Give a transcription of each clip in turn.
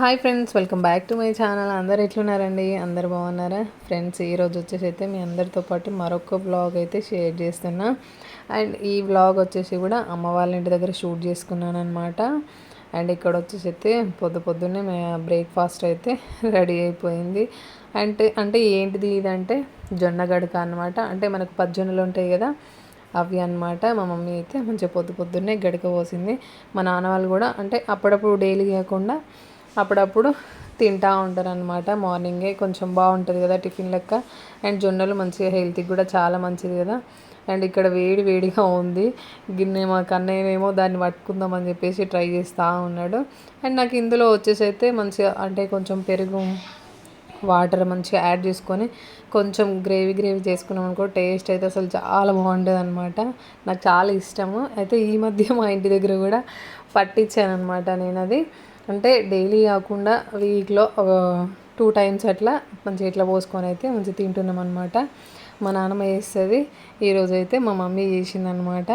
Hi friends welcome back to my channel. అందరు ఎట్లున్నారండి? అందరు బాగున్నారా? ఫ్రెండ్స్ ఈరోజు వచ్చేసి అయితే మీ అందరితో పాటు మరొక బ్లాగ్ అయితే షేర్ చేస్తున్నా. అండ్ ఈ బ్లాగ్ వచ్చేసి కూడా అమ్మ వాళ్ళ ఇంటి దగ్గర షూట్ చేసుకున్నాను అనమాట అండ్ ఇక్కడ వచ్చేసి అయితే పొద్దు పొద్దున్నే బ్రేక్ఫాస్ట్ అయితే రెడీ అయిపోయింది. అంటే అంటే ఏంటిది ఇదంటే జొన్న గడక అనమాట అంటే మనకు పజ్జొన్నలు ఉంటాయి కదా అవి అనమాట మా మమ్మీ అయితే మంచిగా పొద్దు పొద్దున్నే గడక పోసింది. మా నాన్న వాళ్ళు కూడా అంటే అప్పుడప్పుడు డైలీ కాకుండా అప్పుడప్పుడు తింటూ ఉంటారు అనమాట మార్నింగే కొంచెం బాగుంటుంది కదా టిఫిన్ లెక్క. అండ్ జొన్నలు మంచిగా హెల్త్కి కూడా చాలా మంచిది కదా. అండ్ ఇక్కడ వేడి వేడిగా ఉంది. గిన్నె మా కన్నయ్యనేమో దాన్ని పట్టుకుందామని చెప్పేసి ట్రై చేస్తూ ఉన్నాడు. అండ్ నాకు ఇందులో వచ్చేసి అయితే మంచిగా అంటే కొంచెం పెరుగు వాటర్ మంచిగా యాడ్ చేసుకొని కొంచెం గ్రేవీ గ్రేవీ చేసుకున్నాం అనుకో టేస్ట్ అయితే అసలు చాలా బాగుంటుంది అనమాట నాకు చాలా ఇష్టము. అయితే ఈ మధ్య మా ఇంటి దగ్గర కూడా పట్టించాను అనమాట నేను అది అంటే డైలీ కాకుండా వీక్లో టూ టైమ్స్ అట్లా మంచిగా ఇట్లా పోసుకొని అయితే మంచిగా తింటున్నాం అనమాట మా నాన్నమ్మ చేస్తుంది. ఈరోజు అయితే మా మమ్మీ చేసిందనమాట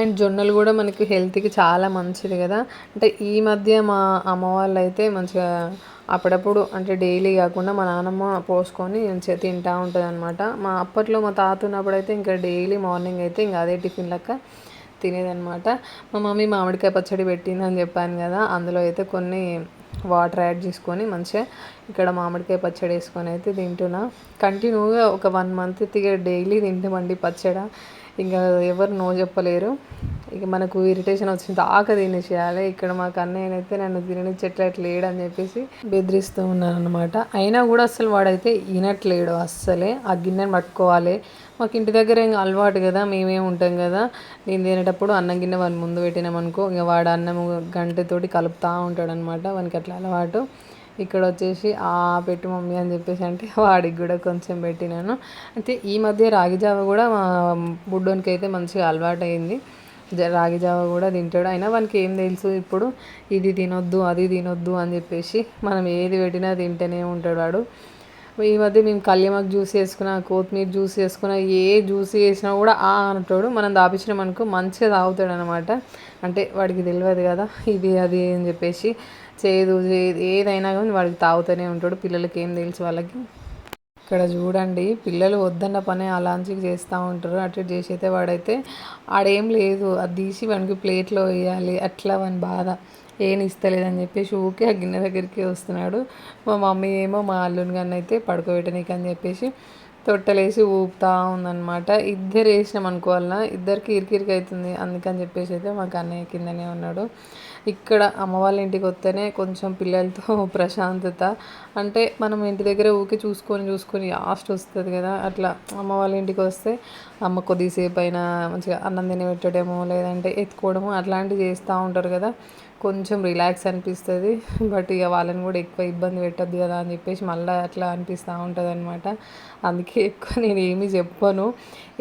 అండ్ జొన్నలు కూడా మనకి హెల్త్కి చాలా మంచిది కదా. అంటే ఈ మధ్య మా అమ్మ వాళ్ళు అయితే మంచిగా అప్పుడప్పుడు అంటే డైలీ కాకుండా మా నాన్నమ్మ పోసుకొని మంచిగా తింటూ ఉంటుంది అనమాట మా అప్పట్లో మా తాత ఉన్నప్పుడు అయితే ఇంకా డైలీ మార్నింగ్ అయితే ఇంకా అదే టిఫిన్ లెక్క తినేదనమాట మా మమ్మీ మామిడికాయ పచ్చడి పెట్టిందని చెప్పాను కదా అందులో అయితే కొన్ని వాటర్ యాడ్ చేసుకొని మంచిగా ఇక్కడ మామిడికాయ పచ్చడి వేసుకొని అయితే తింటున్నా. కంటిన్యూగా ఒక వన్ మంత్ డైలీ తింటామండి పచ్చడి. ఇంకా ఎవరు నో చెప్పలేరు. ఇక మనకు ఇరిటేషన్ వచ్చిన దాకా తినేసేయాలి. ఇక్కడ మా కన్నయ్యనైతే నన్ను తిననిచ్చేట్లయితే లేడు అని చెప్పేసి బెదిరిస్తూ ఉన్నాను అనమాట అయినా కూడా అసలు వాడైతే ఈనట్లేడు అస్సలే. ఆ గిన్నెని పట్టుకోవాలి. మాకు ఇంటి దగ్గర ఇంకా అలవాటు కదా మేమే ఉంటాం కదా. నేను తినేటప్పుడు అన్నం గిన్నె వాళ్ళు ముందు పెట్టినామనుకో ఇంకా వాడు అన్నం గంటతోటి కలుపుతూ ఉంటాడు అనమాట వానికి అట్లా అలవాటు. ఇక్కడ వచ్చేసి ఆ పెట్టు మమ్మీ అని చెప్పేసి అంటే వాడికి కూడా కొంచెం పెట్టినాను. అయితే ఈ మధ్య రాగి జావ కూడా మా బుడ్డోనికి అయితే మంచిగా అలవాటు అయింది రాగి జావ కూడా తింటాడు. అయినా వానికి ఏం తెలుసు ఇప్పుడు ఇది తినొద్దు అది తినొద్దు అని చెప్పేసి మనం ఏది పెట్టినా తింటేనే ఉంటాడు వాడు. ఈ మధ్య మేము కళ్యామాకు జ్యూస్ వేసుకున్నా కొత్తిమీర జ్యూస్ వేసుకున్నా ఏ జ్యూస్ వేసినా కూడా ఆ అంటాడు. మనం దాపించినాం అనుకో మంచిగా తాగుతాడు అనమాట అంటే వాడికి తెలియదు కదా ఇది అది అని చెప్పేసి. చేదు ఏదైనా కానీ వాడికి తాగుతూనే ఉంటాడు. పిల్లలకి ఏం తెలుసు వాళ్ళకి. ఇక్కడ చూడండి పిల్లలు వద్దన్న పని అలాంచి చేస్తూ ఉంటారు. అటు చేసి అయితే వాడైతే ఆడేం లేదు. అది తీసి వానికి ప్లేట్లో వేయాలి. అట్లా వాని బాధ. ఏం ఇస్తలేదని చెప్పేసి ఊకే ఆ గిన్నె దగ్గరికి వస్తున్నాడు. మా మమ్మీ ఏమో మా అల్లుని కానీ అయితే పడుకోబెట్టనీకి అని చెప్పేసి తొట్టలేసి ఊపుతా ఉందన్నమాట. ఇద్దరు వేసినాం అనుకోవాలన ఇద్దరికి ఇరికిరికి అవుతుంది అందుకని చెప్పేసి అయితే మాకు అన్నయ్య కిందనే ఉన్నాడు. ఇక్కడ అమ్మ వాళ్ళ ఇంటికి వస్తేనే కొంచెం పిల్లలతో ప్రశాంతత. అంటే మనం ఇంటి దగ్గర ఊకి చూసుకొని చూసుకొని లాస్ట్ వస్తుంది కదా అట్లా అమ్మ వాళ్ళ ఇంటికి వస్తే అమ్మ కొద్దిసేపు అయినా మంచిగా అన్నం తినిపెట్టడము లేదంటే ఎత్తుకోవడము అట్లాంటివి చేస్తూ ఉంటారు కదా. కొంచెం రిలాక్స్ అనిపిస్తుంది. బట్ ఇక వాళ్ళని కూడా ఎక్కువ ఇబ్బంది పెట్టద్దు కదా అని చెప్పేసి మళ్ళీ అట్లా అనిపిస్తూ ఉంటుంది అనమాట అందుకే ఎక్కువ నేను ఏమీ చెప్పను.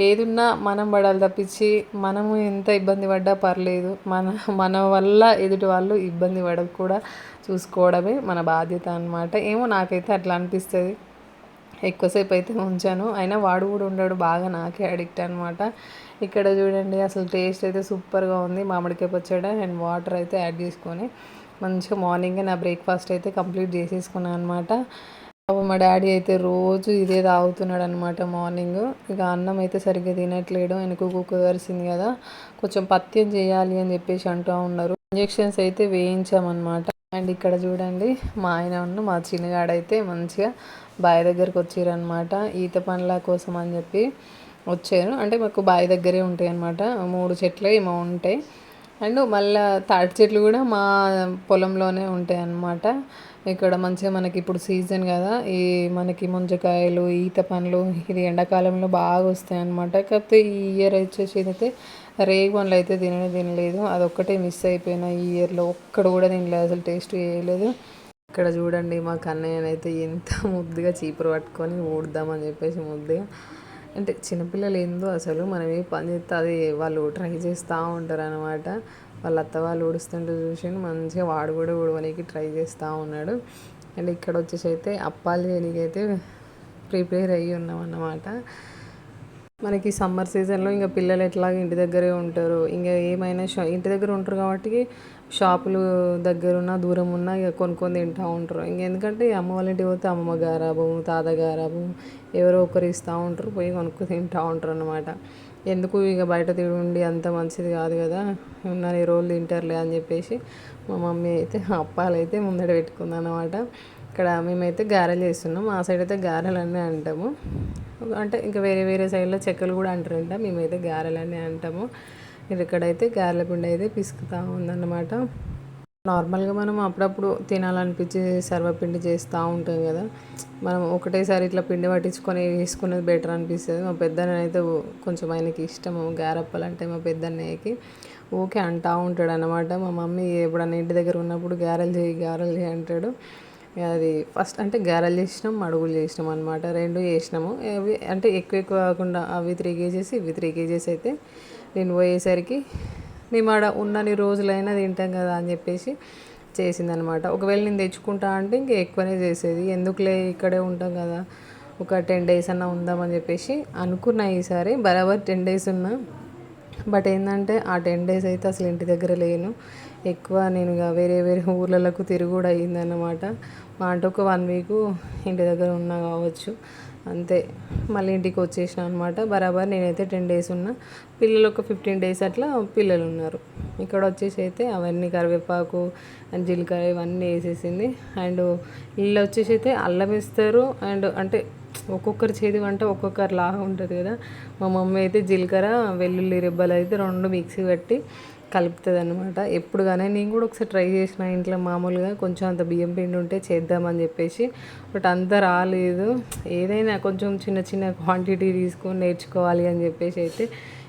ఏదున్నా మనం పడాలి తప్పించి మనము ఎంత ఇబ్బంది పడ్డా పర్లేదు. మన మన వల్ల ఎదుటి వాళ్ళు ఇబ్బంది పడకుండా కూడా చూసుకోవడమే మన బాధ్యత అనమాట ఏమో నాకైతే అట్లా అనిపిస్తుంది. ఎక్కువసేపు అయితే ఉంచాను. అయినా వాడు కూడా ఉండడు. బాగా నాకే అడిక్ట్ అనమాట ఇక్కడ చూడండి అసలు టేస్ట్ అయితే సూపర్గా ఉంది. మామిడికాయ పచ్చడి అండ్ వాటర్ అయితే యాడ్ చేసుకొని మంచిగా మార్నింగే నా బ్రేక్ఫాస్ట్ అయితే కంప్లీట్ చేసేసుకున్నాను అనమాట మా డాడీ అయితే రోజు ఇదే తాగుతున్నాడు అనమాట మార్నింగ్. ఇక అన్నం అయితే సరిగ్గా తినట్లేడు. ఆయనకు కుదరిసింది కదా. కొంచెం పత్యం చేయాలి అని చెప్పేసి అంటూ ఉన్నారు. ఇంజెక్షన్స్ అయితే వేయించామన్నమాట. అండ్ ఇక్కడ చూడండి మా ఆయన ఉన్న మా చిన్నగాడైతే మంచిగా బావి దగ్గరకు వచ్చారనమాట ఈత పండ్ల కోసం అని చెప్పి వచ్చారు. అంటే మాకు బావి దగ్గరే ఉంటాయి అనమాట మూడు చెట్లు ఏమో ఉంటాయి. అండ్ మళ్ళీ తాటి చెట్లు కూడా మా పొలంలోనే ఉంటాయి అన్నమాట ఇక్కడ మంచిగా మనకి ఇప్పుడు సీజన్ కదా ఈ మనకి ముంజకాయలు ఈత పండ్లు ఇది ఎండాకాలంలో బాగా వస్తాయి అనమాట కాకపోతే ఈ ఇయర్ వచ్చేసి అయితే రేగు పండ్లు అయితే తిననే తినలేదు. అదొక్కటే మిస్ అయిపోయినా ఈ ఇయర్లో ఒక్కడ కూడా తినలేదు అసలు టేస్ట్ చేయలేదు. ఇక్కడ చూడండి మా కన్నయ్యనైతే ఎంత ముద్దుగా చీపురు పట్టుకొని ఊడదామని చెప్పేసి ముద్దుగా. అంటే చిన్నపిల్లలు ఏందో అసలు మనం ఏ పని చేస్తే అది వాళ్ళు ట్రై చేస్తూ ఉంటారు అనమాట వాళ్ళ అత్త వాళ్ళు ఊడుస్తుంటే చూసి మంచిగా వాడు కూడా ఊడవనికి ట్రై చేస్తూ ఉన్నాడు. అండ్ ఇక్కడ వచ్చేసి అయితే అప్పాలు చేయడానికి అయితే ప్రిపేర్ అయ్యి ఉన్నాం అన్నమాట మనకి సమ్మర్ సీజన్లో ఇంకా పిల్లలు ఎట్లాగ ఇంటి దగ్గరే ఉంటారు. ఇంకా ఏమైనా షా ఇంటి దగ్గర ఉంటారు కాబట్టి షాపులు దగ్గర ఉన్న దూరం ఉన్న ఇక కొనుక్కొని తింటూ ఉంటారు. ఇంక ఎందుకంటే అమ్మ వాళ్ళ ఇంటికి పోతే అమ్మమ్మ గారాబం తాత గారాబం ఎవరో ఒకరు ఇస్తూ ఉంటారు పోయి కొనుక్కొని తింటూ ఉంటారు అనమాట ఎందుకు ఇక బయట తిండి అంత మంచిది కాదు కదా ఉన్న రోజులు తింటారులే అని చెప్పేసి మా మమ్మీ అయితే అప్పాలు అయితే ముందట పెట్టుకుందన్నమాట ఇక్కడ మేమైతే గారెలు చేస్తున్నాం మా సైడ్ అయితే గారెలు అన్నీ అంటాము. అంటే ఇంకా వేరే వేరే సైడ్లో చెక్కలు కూడా అంటారంట. మేమైతే గారెలని అన్నీ అంటాము ఇక్కడైతే గారెల పిండి అయితే పిసుకుతూ ఉందన్నమాట. నార్మల్గా మనం అప్పుడప్పుడు తినాలనిపించి సర్వపిండి చేస్తూ ఉంటాం కదా. మనం ఒకటేసారి ఇట్లా పిండి పట్టించుకొని వేసుకునేది బెటర్ అనిపిస్తుంది. మా పెద్దనైతే కొంచెం ఆయనకి ఇష్టము. గారప్పలు అంటే మా పెద్దన్నయ్యకి ఓకే అంటూ ఉంటాడు అనమాట మా మమ్మీ ఎప్పుడన్నా ఇంటి దగ్గర ఉన్నప్పుడు గారెలు చేయి గారెలు చేయి అంటాడు. అది ఫస్ట్ అంటే గారెలు చేసినాం మడుగులు చేసినాం అనమాట రెండు చేసినాము. అవి అంటే ఎక్కువ ఎక్కువ కాకుండా అవి త్రీ కేజీస్ ఇవి త్రీ కేజీస్ అయితే నేను పోయేసరికి నిమాడ ఉన్నని రోజులైనా తింటాం కదా అని చెప్పేసి చేసిందనమాట ఒకవేళ నేను తెచ్చుకుంటా అంటే ఇంక ఎక్కువనే చేసేది. ఎందుకులే ఇక్కడే ఉంటాం కదా ఒక టెన్ డేస్ అన్నా ఉందామని చెప్పేసి అనుకున్నా ఈసారి. బరాబర్ టెన్ డేస్ ఉన్నా బట్ ఏంటంటే ఆ టెన్ డేస్ అయితే అసలు ఇంటి దగ్గర లేను. ఎక్కువ నేను ఇక వేరే వేరే ఊర్లలకు తిరుగుడు అయ్యిందన్నమాట. మా అంటే ఒక వన్ వీక్ ఇంటి దగ్గర ఉన్నా కావచ్చు. అంతే. మళ్ళీ ఇంటికి వచ్చేసిన అనమాట బరాబర్ నేనైతే టెన్ డేస్ ఉన్నా. పిల్లలు ఒక ఫిఫ్టీన్ డేస్ అట్లా పిల్లలు ఉన్నారు. ఇక్కడ వచ్చేసి అయితే అవన్నీ కరివేపాకు అండ్ జీలకర్ర ఇవన్నీ వేసేసింది. అండ్ ఇల్లు వచ్చేసి అయితే అల్లం వేస్తారు. అండ్ అంటే ఒక్కొక్కరి చేతి వంట ఒక్కొక్కరి లాగా ఉంటుంది కదా. మా మమ్మీ అయితే జీలకర్ర వెల్లుల్లి రెబ్బలు అయితే రెండు మిక్సీ పెట్టి కలుపుతుంది అనమాట ఎప్పుడు కానీ నేను కూడా ఒకసారి ట్రై చేసిన ఇంట్లో మామూలుగా కొంచెం అంత బియ్యం పిండి ఉంటే చేద్దామని చెప్పేసి బట్ అంత రాలేదు. ఏదైనా కొంచెం చిన్న చిన్న క్వాంటిటీ తీసుకొని నేర్చుకోవాలి అని చెప్పేసి అయితే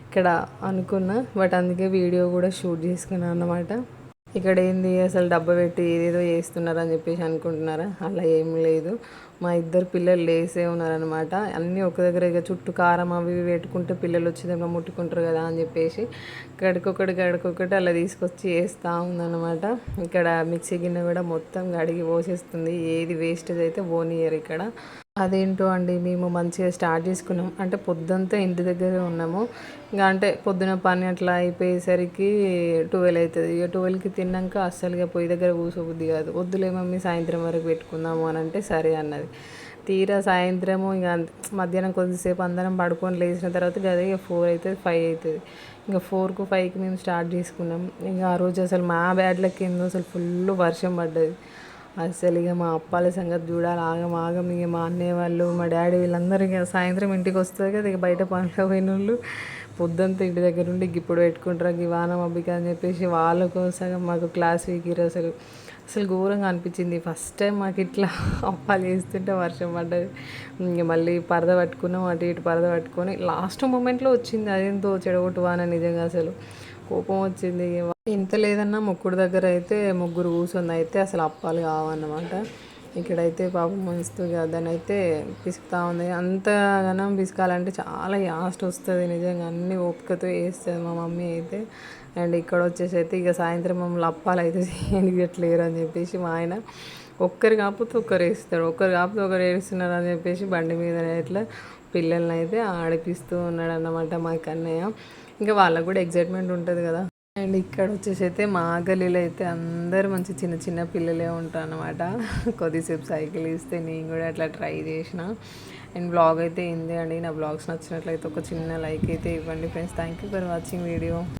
ఇక్కడ అనుకున్నా బట్ అందుకే వీడియో కూడా షూట్ చేసుకున్నాను అన్నమాట. ఇక్కడ ఏంది అసలు డబ్బా పెట్టి ఏదేదో చేస్తున్నారని చెప్పేసి అనుకుంటున్నారా? అలా ఏం లేదు. మా ఇద్దరు పిల్లలు లేసే ఉన్నారనమాట అన్నీ ఒక దగ్గర ఇక చుట్టూ కారం అవి పెట్టుకుంటే పిల్లలు వచ్చేదాకా ముట్టుకుంటారు కదా అని చెప్పేసి గడికొకటి గడికొకటి అలా తీసుకొచ్చి వేస్తూ ఉందన్నమాట. ఇక్కడ మిక్సీ గిన్నె కూడా మొత్తం గడిగి పోసేస్తుంది. ఏది వేస్టేజ్ అయితే పోనీయరు ఇక్కడ. అదేంటో అండి మేము మంచిగా స్టార్ట్ చేసుకున్నాం. అంటే పొద్దుంతా ఇంటి దగ్గరే ఉన్నాము. ఇంకా అంటే పొద్దున పని అట్లా అయిపోయేసరికి ట్వెల్వ్ అవుతుంది ఇక ట్వెల్వ్కి తిన్నాక అస్సలుగా పొయ్యి దగ్గర కూర్చోబుద్ది కాదు. వద్దులే మమ్మీ సాయంత్రం వరకు పెట్టుకుందాము అని అంటే సరే అన్నది. తీరా సాయంత్రము ఇక మధ్యాహ్నం కొద్దిసేపు అందరం పడుకొని లేచిన తర్వాత గదే ఇక ఫోర్ అవుతుంది ఫైవ్ అవుతుంది ఇంకా ఫోర్కు ఫైవ్కి మేము స్టార్ట్ చేసుకున్నాం. ఇంకా ఆ రోజు అసలు మా బ్యాడ్లకి ఏందో అసలు ఫుల్ వర్షం పడ్డది. అసలు ఇక మా అప్పాల సంగతి చూడాలి. ఆగం ఆగం. ఇక మా అన్నయ్య వాళ్ళు మా డాడీ వీళ్ళందరూ ఇక సాయంత్రం ఇంటికి వస్తుంది కదా ఇక బయట పనులు పోయిన వాళ్ళు పొద్దుంతా ఇంటి దగ్గర ఉండి ఇప్పుడు పెట్టుకుంటారు. ఈ వాన మబ్బిక అని చెప్పేసి వాళ్ళ కోసం మాకు క్లాస్ వీకిరు అసలు. అసలు ఘోరంగా అనిపించింది. ఫస్ట్ టైం మాకు ఇట్లా అప్పాలు చేస్తుంటే వర్షం పడ్డది. ఇంక మళ్ళీ పరద పట్టుకున్నాం అటు ఇటు పరద పట్టుకొని. లాస్ట్ మూమెంట్లో వచ్చింది. అదేంతో చెడగొట్టు వాన నిజంగా అసలు. కోపం వచ్చింది. ఇంత లేదన్నా ముగ్గురు దగ్గర అయితే ముగ్గురు కూర్చొని అయితే అసలు అప్పాలు కావన్నమాట. ఇక్కడైతే పాపం మస్తు దాన్ని అయితే పిసుకుతా ఉంది. అంతగానం పిసుకాలంటే చాలా యాస్ట్ వస్తుంది నిజంగా. అన్ని ఓపికతో వేస్తుంది మా మమ్మీ అయితే. అండ్ ఇక్కడ వచ్చేసి అయితే ఇక సాయంత్రం మమ్మల్ని అప్పాలు అయితే చేయట్లేరు అని చెప్పేసి మా ఆయన ఒక్కరు కాకపోతే ఒక్కరు వేస్తాడు ఒక్కరు కాకపోతే ఒకరు వేస్తున్నారు అని చెప్పేసి బండి మీద ఇట్లా పిల్లల్ని అయితే ఆడిపిస్తూ ఉన్నాడు అన్నమాట మా కన్నయ్య. ఇంకా వాళ్ళకు కూడా ఎగ్జైట్మెంట్ ఉంటుంది కదా. అండ్ ఇక్కడ వచ్చేసి అయితే మా గలీలో అయితే అందరు మంచి చిన్న చిన్న పిల్లలే ఉంటారు అనమాట కొద్దిసేపు సైకిల్ ఇస్తే నేను కూడా అట్లా ట్రై చేసిన. అండ్ బ్లాగ్ అయితే ఏంది అండి? నా బ్లాగ్స్ నచ్చినట్లయితే ఒక చిన్న లైక్ అయితే ఇవ్వండి friends. Thank you for watching video.